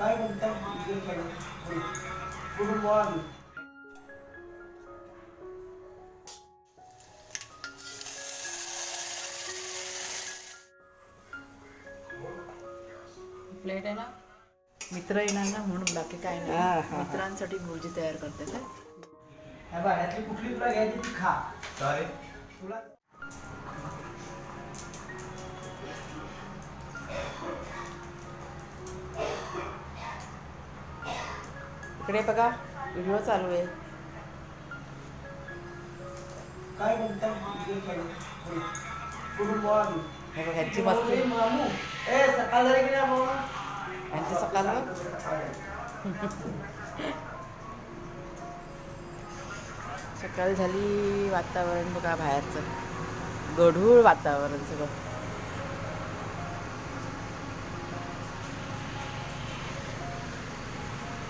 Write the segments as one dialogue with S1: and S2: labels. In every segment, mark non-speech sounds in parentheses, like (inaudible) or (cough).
S1: काय म्हणता good morning
S2: plate आहे ना? मित्र येणार ना म्हणून बाकी काय नाही. मित्रांसाठी भुर्जी तयार करते काय
S1: भाड्यातली कुठली तुला घ्यायची ती खा. तुला
S2: इकडे बघा व्हिडिओ चालू आहे.
S1: काय म्हणता?
S2: ह्यांची मस्ती. ह्यांची. सकाळी झाली वातावरण बघा बाहेरचं. गढूळ वातावरण सगळं.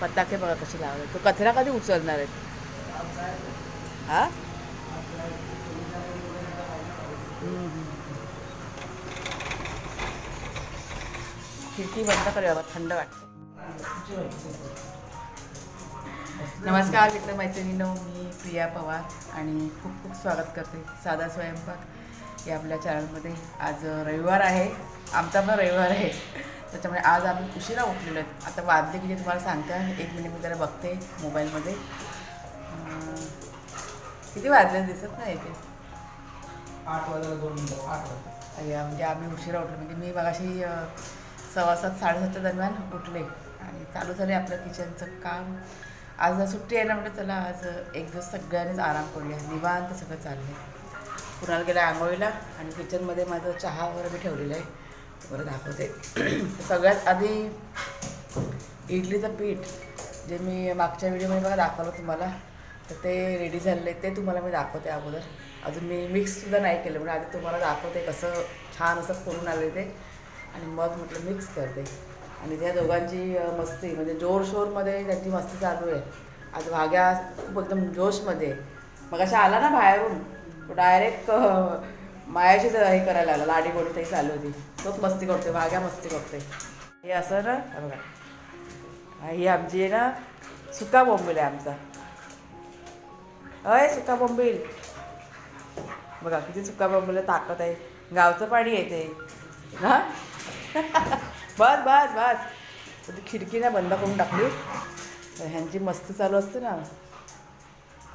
S2: पताके बघा कसे लावले तो कचरा कधी उचलणार आहेत हा? खिडकी बंद करूया बाबा थंड वाटते नमस्कार मित्र मैत्रिणींनो मी प्रिया पवार आणि खूप खूप स्वागत करते. साधा स्वयंपाक या आपल्या चॅनलमध्ये आज रविवार आहे. आमचा पण रविवार आहे. त्याच्यामुळे आज आम्ही उशिरा उठलेलो आहेत. आता वाजले की ते तुम्हाला सांगते एक मिनिट मी जरा बघते मोबाईलमध्ये. किती वाजले दिसत नाही ते
S1: आठ वाजायला दोन मिनिटं आठ वाजता
S2: म्हणजे आम्ही उशिरा उठलो. म्हणजे मी मगाशी सव्वा सात साडेसातच्या दरम्यान उठले. आणि चालू झाले आपलं किचनचं काम. आज सुट्टी आहे ना म्हणजे चला आज एक दिवस सगळ्यांनीच आराम करूया. निवांत सगळं चाललंय. कुणाला गेलं आंघोळीला? आणि किचनमध्ये माझं चहा वगैरे मी ठेवलेलं आहे. बरं दाखवते. सगळ्यात आधी इडलीचं पीठ जे मी मागच्या व्हिडिओमध्ये बघा दाखवलं तुम्हाला तर ते रेडी झालेले ते तुम्हाला मी दाखवते अगोदर. अजून मी मिक्ससुद्धा नाही केलं म्हणजे आधी तुम्हाला दाखवते कसं छान असं करून आले ते. आणि मग म्हटलं मिक्स करते. आणि त्या दोघांची मस्ती म्हणजे जोरशोरमध्ये त्यांची मस्ती चालू आहे. आज भाग्या खूप एकदम जोशमध्ये. मग अशा आला ना बाहेरून डायरेक्ट मायाची हे करायला लागला लाडी गोडी काही चालू होती. तोच मस्ती करते भाग्या मस्ती करते हे असं ना बघा. ही आमची आहे ना सुका बोंबील आहे आमचा. अय सुका बोंबील. बघा किती सुका बोंबीला ताकद आहे. गावचं पाणी येते हा? (laughs) बस बस बस. ती खिडकी ना बंद करून टाकली. तर ह्यांची मस्ती चालू असते ना.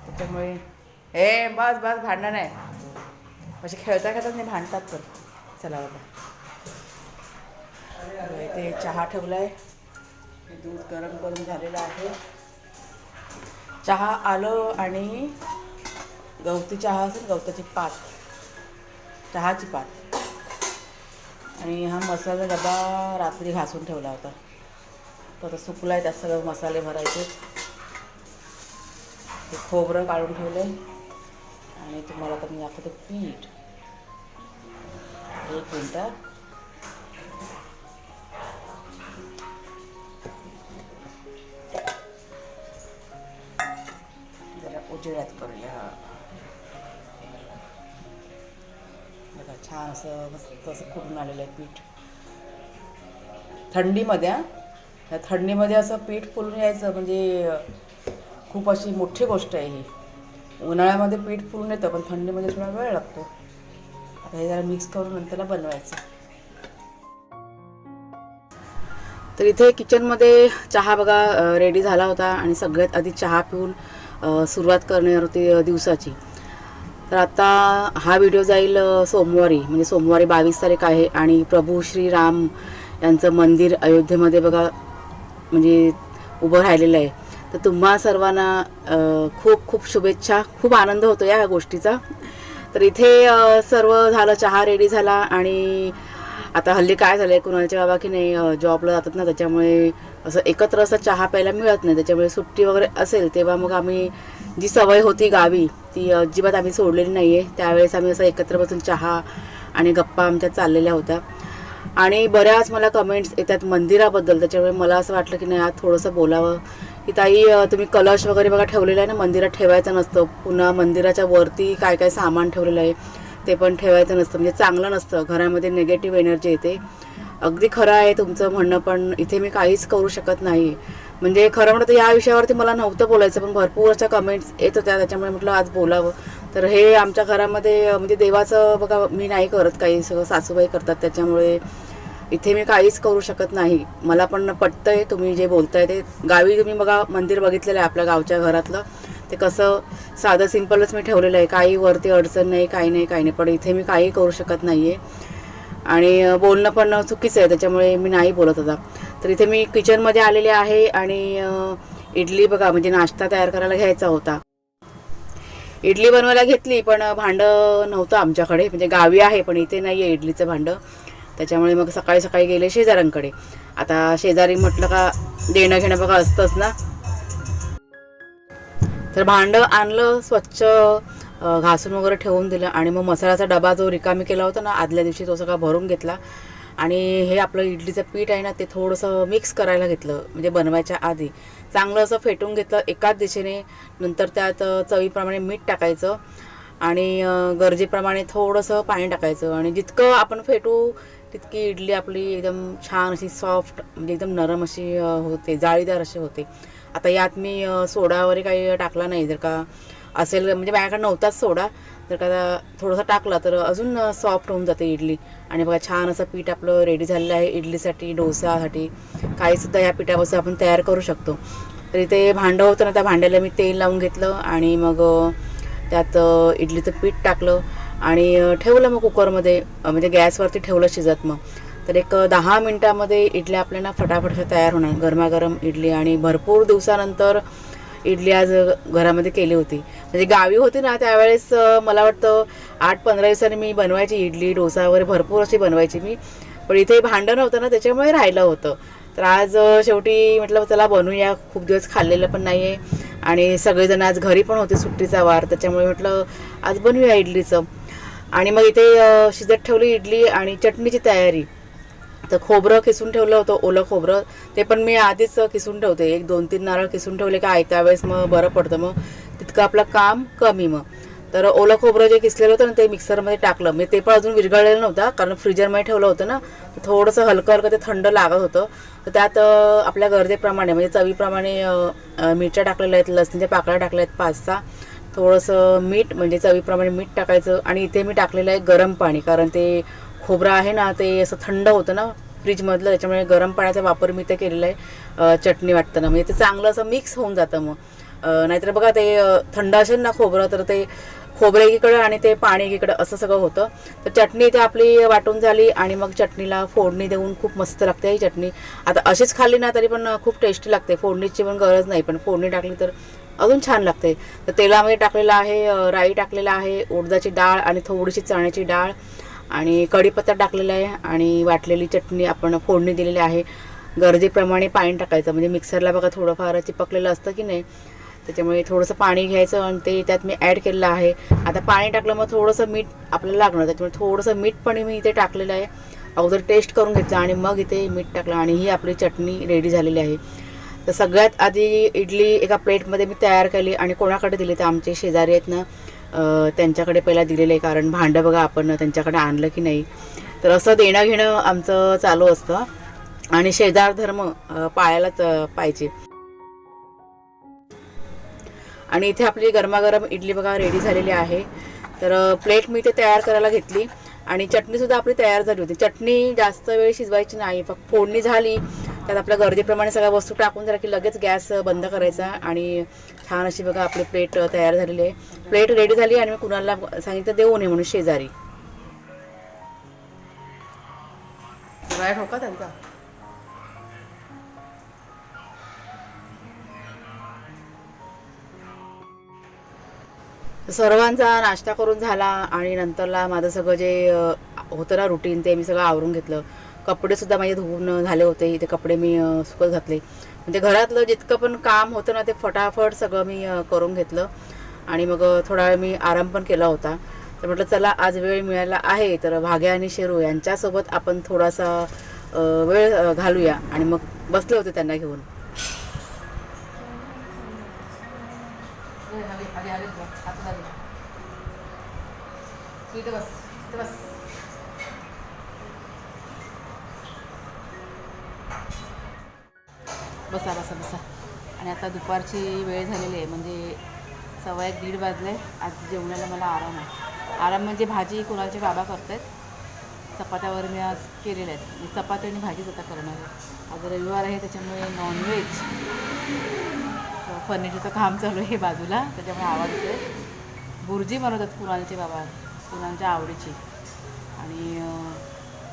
S2: त्याच्यामुळे हे बस बस भांडण नाही. म्हणजे खेळता खेळता नाही भांडतात पण. चला बाबा. इथे चहा ठेवला आहे दूध गरम करून झालेलं आहे. चहा आलं आणि गवती चहा असेल गवताची पात. चहाची पात. आणि हा मसाला डबा रात्री घासून ठेवला होता. तो आता सुकला आहे त्यात सगळं मसाले भरायचे. ते खोबरं काढून ठेवलं आहे आणि तुम्हाला आता मी दाखवते पीठ. एक मिनटं. जरा उजेडात करूया. बघा छान असं मस्त असं फुटून आलेलं आहे पीठ. थंडीमध्ये थंडीमध्ये असं पीठ फुलून यायचं म्हणजे खूप अशी मोठी गोष्ट आहे ही. उन्हाळ्यामध्ये पीठ पुरून येतं पण थंडीमध्ये थोडा वेळ लागतो. आता हे जरा मिक्स करून नंतरला बनवायचं. तर इथे किचनमध्ये चहा बघा रेडी झाला होता आणि सगळ्यात आधी चहा पिऊन सुरुवात करणार होती दिवसाची. तर आता हा व्हिडिओ जाईल सोमवारी म्हणजे सोमवारी बावीस तारीख आहे आणि प्रभू श्रीराम यांचं मंदिर अयोध्येमध्ये बघा म्हणजे उभं राहिलेलं आहे. तर तुम्हा सर्वांना खूप खूप शुभेच्छा. खूप आनंद होतो या गोष्टीचा. तर इथे सर्व झालं चहा रेडी झाला आणि आता हल्ली काय झालं आहे कुणालच्या बाबा की नाही जॉबला जातात ना त्याच्यामुळे असं एकत्र असं चहा प्यायला मिळत नाही. त्याच्यामुळे सुट्टी वगैरे असेल तेव्हा मग आम्ही जी सवय होती गावी ती अजिबात आम्ही सोडलेली नाही आहे त्यावेळेस आम्ही असं एकत्र बसून चहा आणि गप्पा आमच्या चाललेल्या होत्या. आणि बऱ्याच मला कमेंट्स येतात मंदिराबद्दल. त्याच्यामुळे मला असं वाटलं की नाही आज थोडंसं बोलावं. की ताई तुम्ही कलश वगैरे बघा ठेवलेला आहे ना मंदिरात ठेवायचं नसतं. पुन्हा मंदिराच्या वरती काय काय सामान ठेवलेलं आहे ते पण ठेवायचं नसतं. म्हणजे चांगलं नसतं. घरामध्ये निगेटिव्ह एनर्जी येते. अगदी खरं आहे तुमचं म्हणणं पण इथे मी काहीच करू शकत नाही. म्हणजे खरं म्हणतं या विषयावरती मला नव्हतं बोलायचं पण भरपूर अशा कमेंट्स येत होत्या. त्याच्यामुळे म्हटलं आज बोलावं. तर हे आमच्या घरामध्ये म्हणजे देवाचं बघा मी नाही करत. काही सगळं सासूबाई करतात त्याच्यामुळे. इथे मी काहीच करू शकत नाही. मला पण पटतंय तुम्ही जे बोलताय ते. गावी तुम्ही बघा मंदिर बघितलेलं आहे आपल्या गावच्या घरातलं. ते कसं साधं सिम्पलच मी ठेवलेलं आहे. काही वरती अडचण नाही काही नाही काही नाही. पण इथे मी काही करू शकत नाही आहे आणि बोलणं पण चुकीचं आहे. त्याच्यामुळे मी नाही बोलत होता तर इथे मी किचनमध्ये आलेले आहे आणि इडली बघा म्हणजे नाश्ता तयार करायला घ्यायचा होता. इडली बनवायला घेतली पण भांडं नव्हतं आमच्याकडे. म्हणजे गावी आहे पण इथे नाही आहे इडलीचं भांडं. त्याच्यामुळे मग सकाळी सकाळी गेले शेजाऱ्यांकडे. आता शेजारी म्हटलं का देणं घेणं बघा असतंच ना. तर भांडं आणलं स्वच्छ घासून वगैरे ठेवून दिलं आणि मग मसाल्याचा डबा जो रिकामी केला होता ना आदल्या दिवशी तो सगळा भरून घेतला. आणि हे आपलं इडलीचं पीठ आहे ना ते थोडंसं मिक्स करायला घेतलं म्हणजे बनवायच्या आधी. चांगलं असं फेटून घेतलं एकाच दिशेने. नंतर त्यात चवीप्रमाणे मीठ टाकायचं. आणि गरजेप्रमाणे थोडंसं पाणी टाकायचं. आणि जितकं आपण फेटू तितकी इडली आपली एकदम छान अशी सॉफ्ट म्हणजे एकदम नरम अशी होते जाळीदार अशी होते. आता यात मी सोडा वगैरे काही टाकला नाही जर का असेल म्हणजे माझ्याकडे नव्हताच सोडा जर का थोडासा टाकला तर अजून सॉफ्ट होऊन जाते इडली. आणि बघा छान असं पीठ आपलं रेडी झालेलं आहे इडलीसाठी डोसासाठी. काहीसुद्धा या पिठापासून आपण तयार करू शकतो. तर इथे भांडं होतं ना त्या भांड्याला मी तेल लावून घेतलं आणि मग त्यात इडलीचं पीठ टाकलं. आणि ठेवलं मग कुकरमध्ये म्हणजे गॅसवरती ठेवलं शिजत मग. तर एक दहा मिनटामध्ये इडल्या आपल्याला फटाफट तयार होणार. गरमागरम इडली आणि भरपूर दिवसानंतर इडली आज घरामध्ये केली होती. म्हणजे गावी होती ना त्यावेळेस मला वाटतं आठ पंधरा दिवसांनी मी बनवायची इडली डोसा वगैरे भरपूर अशी बनवायची मी. पण इथे भांडण होतं ना त्याच्यामुळे राहिलं होतं. तर आज शेवटी म्हटलं चला बनवूया खूप दिवस खाल्लेलं पण नाही आहे आणि सगळेजण आज घरी पण होते सुट्टीचा वार त्याच्यामुळे म्हटलं आज बनवूया इडलीचं. आणि मग इथे शिजत ठेवली इडली आणि चटणीची तयारी. तर खोबरं किसून ठेवलं होतं ओलं खोबरं. ते पण मी आधीच किसून ठेवते. एक दोन तीन नारळ किसून ठेवले का आयत्या वेळेस मग बरं पडतं. मग तितकं आपलं काम कमी मग. तर ओलं खोबरं जे किसलेलं होतं ना ते मिक्सरमध्ये टाकलं. म्हणजे ते पण अजून विरघळलेलं नव्हतं कारण फ्रीजरमध्ये ठेवलं होतं ना. थोडंसं हलकं हलकं ते थंड लागत होतं. तर त्यात आपल्या गरजेप्रमाणे म्हणजे चवीप्रमाणे मिरच्या टाकलेल्या आहेत लसणीच्या पाकळ्या टाकल्या आहेत पाच सहा. थोडंसं मीठ म्हणजे चवीप्रमाणे मीठ टाकायचं आणि इथे मी टाकलेलं आहे गरम पाणी कारण ते खोबरं आहे ना ते असं थंड होतं ना फ्रीजमधलं त्याच्यामुळे गरम पाण्याचा वापर मी ते केलेला आहे चटणी वाटताना. म्हणजे ते चांगलं असं मिक्स होऊन जातं मग. नाहीतर बघा ते थंड असेल ना खोबरं तर ते खोबरं एकीकडं आणि ते पाणी एकीकडं असं सगळं होतं. तर चटणी इथे आपली वाटून झाली आणि मग चटणीला फोडणी देऊन खूप मस्त लागते ही चटणी. आता अशीच खाल्ली ना तरी पण खूप टेस्टी लागते. फोडणीची पण गरज नाही पण फोडणी टाकली तर अजून छान लागते तर तेलामध्ये टाकलेलं आहे राई टाकलेलं आहे उडदाची डाळ आणि थोडीशी चण्याची डाळ आणि कढीपत्ता टाकलेला आहे आणि वाटलेली चटणी आपण फोडणी दिलेली आहे. गरजेप्रमाणे पाणी टाकायचं म्हणजे मिक्सरला बघा थोडंफार चिपकलेलं असतं की नाही. त्याच्यामुळे थोडंसं पाणी घ्यायचं आणि ते त्यात मी ॲड केलेलं आहे. आता पाणी टाकलं मग थोडंसं मीठ आपल्याला लागणार त्याच्यामुळे थोडंसं मीठ पण मी इथे टाकलेलं आहे. अगोदर टेस्ट करून घेतलं आणि मग इथे मीठ टाकलं आणि ही आपली चटणी रेडी झालेली आहे. तर सगळ्यात आधी इडली एका प्लेटमध्ये मी तयार केली आणि कोणाकडे दिली तर आमचे शेजारी आहेत ना त्यांच्याकडे पहिला दिलेलं आहे कारण भांडं बघा आपण त्यांच्याकडे आणलं की नाही. तर असं देणं घेणं आमचं चालू असतं. आणि शेजार धर्म पाळायलाच पाहिजे. आणि इथे आपली गरमागरम इडली बघा रेडी झालेली आहे. तर प्लेट मी ते तयार करायला घेतली. आणि चटणीसुद्धा आपली तयार झाली होती. चटणी जास्त वेळ शिजवायची नाही फक्त फोडणी झाली. त्यात आपल्या गरजेप्रमाणे सगळ्या वस्तू टाकून झाल्या की लगेच गॅस बंद करायचा आणि छान अशी बघा आपली प्लेट तयार झालेली आहे. प्लेट रेडी झाली आणि मी कुणाला सांगितलं देऊ नये म्हणून शेजारी. राईट हो का त्यांचा? सर्वांचा नाश्ता करून झाला आणि नंतरला माझं सगळं जे होतं ना रुटीन ते मी सगळं आवरून घेतलं. कपडेसुद्धा माझे धुवून झाले होते ते कपडे मी सुकत घातले. म्हणजे घरातलं जितकं पण काम होतं ना ते फटाफट सगळं मी करून घेतलं. आणि मग थोडा वेळ मी आराम पण केला होता. तर म्हटलं चला आज वेळ मिळाला आहे तर भाग्या आणि शेरू यांच्यासोबत आपण थोडासा वेळ घालूया. आणि मग बसले होते त्यांना घेऊन. बस. बसा बसा बसा. आणि आता दुपारची वेळ झालेली आहे म्हणजे सव्वा एक दीड वाजले. आज जेवणाला मला आराम आहे. आराम म्हणजे भाजी कुणाचे बाबा करत आहेत चपात्यावर मी आज केलेल्या आहेत. मी चपाती आणि भाजीच आता करणार आहे. आज रविवार आहे त्याच्यामुळे नॉनव्हेज फर्निचरचं काम चालू आहे बाजूला त्याच्यामुळे आवाज येतोय. बुर्जी बनवतात कुणालचे बाबा कुणालच्या आवडीची. आणि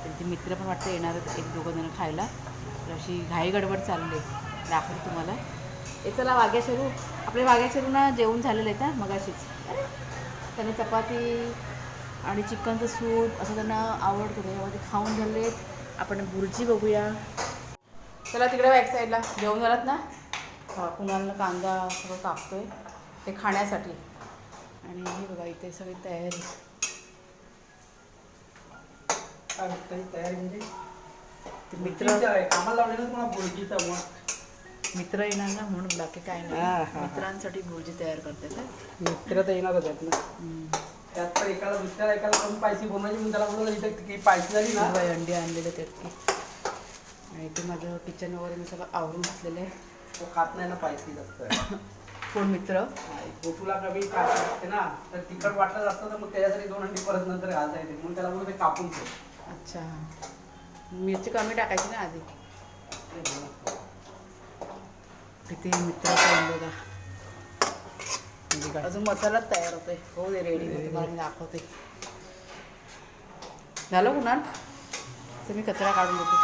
S2: त्यांचे मित्र पण वाटतं येणार आहेत एक दोघं जण खायला. अशी घाई गडबड चालली आहे. दाखवते तुम्हाला. हे चला वाघ्या शेरू. आपले वाघ्या जेवण झालेलं आहे त्या मगाशीच. त्यांना चपाती आणि चिकनचं सूप असं त्यांना आवडतं त्याच्यामध्ये खाऊन झाले आपण बुर्जी बघूया. चला तिकडे बॅक साईडला जेवण झालात ना? कुणाला कांदा सगळं कापतोय. ते खाण्यासाठी. आणि हे बघा इथे सगळी तयारी.
S1: तयारी म्हणजे?
S2: मित्र
S1: कामाला लावलेलं तुम्हाला बुर्जीचा मग?
S2: मित्र येणार ना म्हणून बाकी काय नाही. मित्रांसाठी बुर्जी तयार करते का?
S1: मित्र तर येणारच आहेत ना. त्यात तर एकाला दुसऱ्याला एकाला कमी पायसी बनवायची म्हणून त्याला बोललो इथे किती पायसी झाली ना.
S2: बाई अंडी आणलेले आहेत की. आणि इथे माझं किचन वगैरे मी सगळं आवरून घातलेलं आहे.
S1: तो खात नाही ना पायसी जास्त.
S2: कोण मित्र?
S1: गोटूला कमी काय असते ना. तर तिखट वाटलं जातं तर मग त्याच्यासाठी दोन अंडी परत नंतर घालता येते. म्हणून त्याला बोलतो ते कापून ठेव.
S2: अच्छा. मिरची कमी टाकायची ना आधी. तिथे मित्र बघा
S1: म्हणजे
S2: अजून मसालाच तयार होतोय. हो दे रेडी तुम्हाला मी दाखवते. झालं कुणाल तर मी कचरा काढून देते.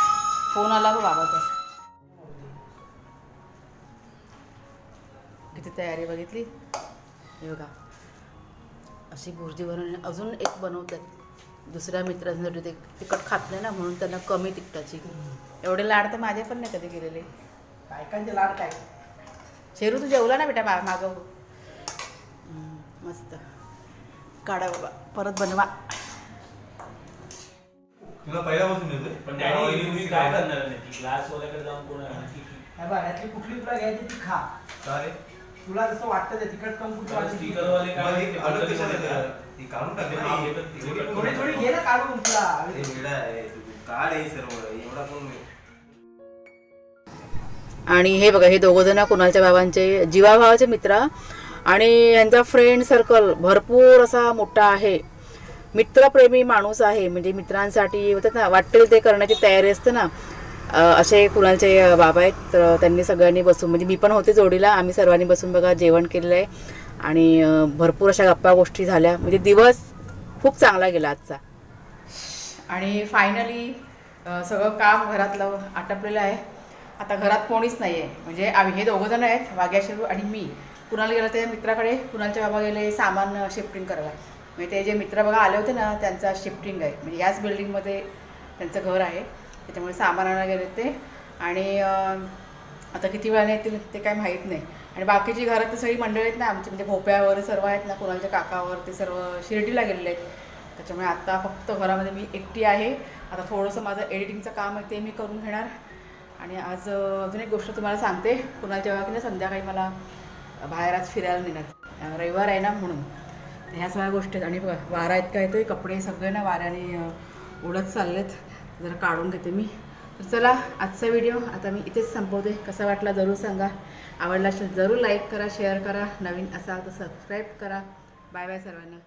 S2: फोन आला बघ बाबाचा. किती तयारी बघितली? हे बघा. अशी भुर्जी बनवून अजून एक बनवतात. दुसऱ्या मित्रांसाठी ते तिखट खात नाही ना म्हणून त्यांना कमी तिखटाची. एवढे लाड तर माझे पण नाही कधी केलेले
S1: बायकांचे लाड काय?
S2: शेरू तू जेवला ना बेटा मा मागं? मस्त. काढा बाबा. परत बनवा.
S3: तुला पहिल्यापासून येतोय.
S4: पण डॅडी तुम्ही काय करणार नाही? की क्लास वाल्याकडे जाऊन कोण
S1: काय कुठली तुला घ्यायची ती खा.
S3: का रे?
S1: तुला जसं वाटतं ते तिखट कम कुठं वाटतं ती
S4: स्पीकर वाले काय
S3: ही? ती काढून ना.
S4: हे
S1: थोडी थोडी घे ना काढून तुला
S3: अरे वेडा आहे तू. काढ हे सर्व एवढा कोण
S2: आणि हे बघा हे दोघं जण कुणालच्या बाबांचे जीवाभावाचे मित्र आणि यांचा फ्रेंड सर्कल भरपूर असा मोठा आहे मित्रप्रेमी माणूस आहे म्हणजे मित्रांसाठी होतात ना वाटेल ते करण्याची तयारी असते ना अ, असे कुणालचे बाबा आहेत तर त्यांनी सगळ्यांनी बसून म्हणजे मी पण होते जोडीला आम्ही सर्वांनी बसून बघा जेवण केलेलं आहे आणि भरपूर अशा गप्पा गोष्टी झाल्या. म्हणजे दिवस खूप चांगला गेला आजचा. आणि फायनली सगळं काम घरातलं आटपलेलं आहे. आता घरात कोणीच नाही आहे म्हणजे आम्ही हे दोघं जण आहेत वाघ्याशेरू आणि मी. कुणाला गेलं त्या मित्राकडे कुणालच्या बाबा गेले सामान शिफ्टिंग करायला. म्हणजे ते जे मित्र बघा आले होते ना त्यांचा शिफ्टिंग आहे. म्हणजे याच बिल्डिंगमध्ये त्यांचं घर आहे. त्याच्यामुळे सामान आणायला गेले ते आणि आता किती वेळाने येतील ते काय माहीत नाही. आणि बाकीची घरात सगळी मंडळी आहेत ना आमची म्हणजे भोप्यावर वगैरे सर्व आहेत ना कुणालच्या काकावर ते सर्व शिर्डीला गेलेले आहेत. त्याच्यामुळे आता फक्त घरामध्ये मी एकटी आहे. आता थोडंसं माझं एडिटिंगचं काम आहे ते मी करून घेणार. आणि आज अजून एक गोष्ट तुम्हाला सांगते. कुणालच्या जेव्हा की ना संध्याकाळी मला बाहेर आज फिरायला नेणार. रविवार आहे ना म्हणून. ह्या सगळ्या गोष्टी आहेत. आणि वारा आहेत इतका येतोय. कपडे सगळे ना वाऱ्याने उडत चाललेत. जरा काढून घेते मी. तर चला आजचा व्हिडिओ आता मी इथेच संपवते. कसा वाटला जरूर सांगा. आवडला असेल जरूर लाईक करा शेअर करा. नवीन असाल तर सबस्क्राईब करा. बाय बाय सर्वांना.